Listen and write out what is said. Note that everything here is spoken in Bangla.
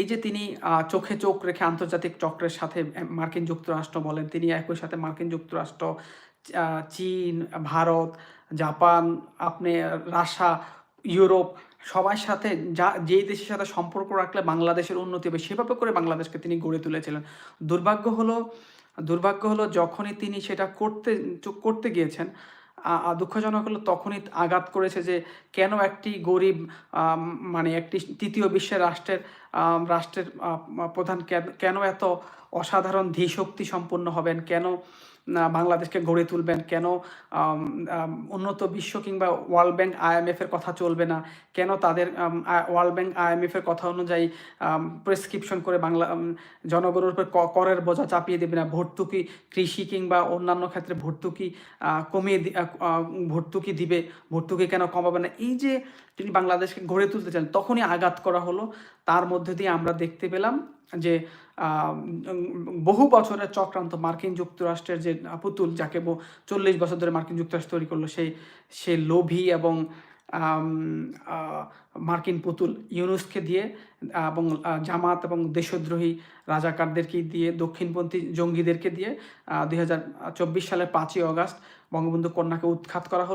এই যে তিনি চোখে চোখ রেখে আন্তর্জাতিক চক্রের সাথে মার্কিন যুক্তরাষ্ট্র বলেন, তিনি একই সাথে মার্কিন যুক্তরাষ্ট্র চীন, ভারত, জাপান, আপনি রাশিয়া, ইউরোপ সবার সাথে যা, যেই দেশের সাথে সম্পর্ক রাখলে বাংলাদেশের উন্নতি হবে, সেভাবে করে বাংলাদেশকে তিনি গড়ে তুলেছিলেন। দুর্ভাগ্য হলো দুর্ভাগ্য হলো যখনই তিনি সেটা করতে করতে গিয়েছেন দুঃখজনক হলো তখনই আঘাত করেছে যে কেন একটি গরিব মানে একটি তৃতীয় বিশ্বের রাষ্ট্রের রাষ্ট্রের প্রধান কেন- এত অসাধারণ ধীশক্তি সম্পন্ন হবেন? কেন বাংলাদেশকে গড়ে তুলবেন কেন? উন্নত বিশ্ব কিংবা ওয়ার্ল্ড ব্যাংক আইএমএফ এর কথা চলবে না। কেন তাদের ওয়ার্ল্ড ব্যাংক আইএমএফ এর কথা অনুযায়ী প্রেসক্রিপশন করে বাংলা জনগণের উপর করের বোঝা চাপিয়ে দেবে না। ভর্তুকি কৃষি কিংবা অন্যান্য ক্ষেত্রে ভর্তুকি কমিয়ে ভর্তুকি দিবে। ভর্তুকি কেন কমাবে না? এই যে তিনি বাংলাদেশকে গড়ে তুলতে চান, তখনই আঘাত করা হলো। তার মধ্যে দিয়ে আমরা দেখতে পেলাম যে বহু বছরের চক্রান্ত মার্কিন যুক্তরাষ্ট্রের যে পুতুল যাকে চল্লিশ বছর ধরে মার্কিন যুক্তরাষ্ট্র তৈরি করল, সেই, সে লোভী এবং মার্কিন পুতুল ইউনুসকে দিয়ে, এবং জামাত এবং দেশদ্রোহী রাজাকারদেরকে দিয়ে, দক্ষিণপন্থী জঙ্গিদেরকে দিয়ে দুই হাজার চব্বিশ সালের পাঁচই অগাস্ট বঙ্গবন্ধু কন্যাকে উৎখাত করা হলো।